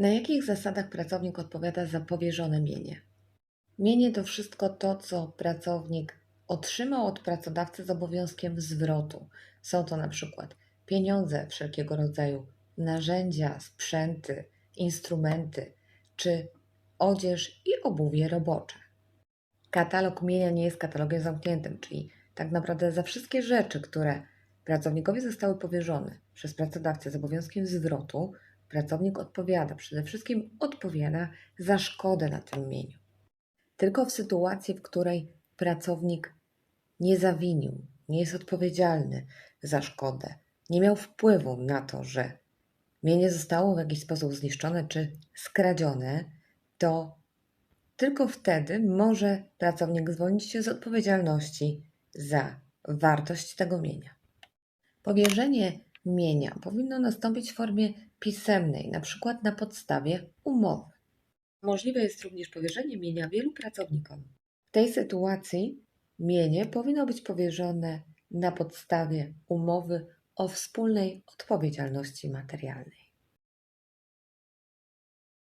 Na jakich zasadach pracownik odpowiada za powierzone mienie? Mienie to wszystko to, co pracownik otrzymał od pracodawcy z obowiązkiem zwrotu. Są to na przykład pieniądze wszelkiego rodzaju, narzędzia, sprzęty, instrumenty czy odzież i obuwie robocze. Katalog mienia nie jest katalogiem zamkniętym, czyli tak naprawdę za wszystkie rzeczy, które pracownikowi zostały powierzone przez pracodawcę z obowiązkiem zwrotu, pracownik odpowiada, przede wszystkim odpowiada za szkodę na tym mieniu. Tylko w sytuacji, w której pracownik nie zawinił, nie jest odpowiedzialny za szkodę, nie miał wpływu na to, że mienie zostało w jakiś sposób zniszczone czy skradzione, to tylko wtedy może pracownik zwolnić się z odpowiedzialności za wartość tego mienia. Powierzenie mienia powinno nastąpić w formie pisemnej, na przykład na podstawie umowy. Możliwe jest również powierzenie mienia wielu pracownikom. W tej sytuacji mienie powinno być powierzone na podstawie umowy o wspólnej odpowiedzialności materialnej.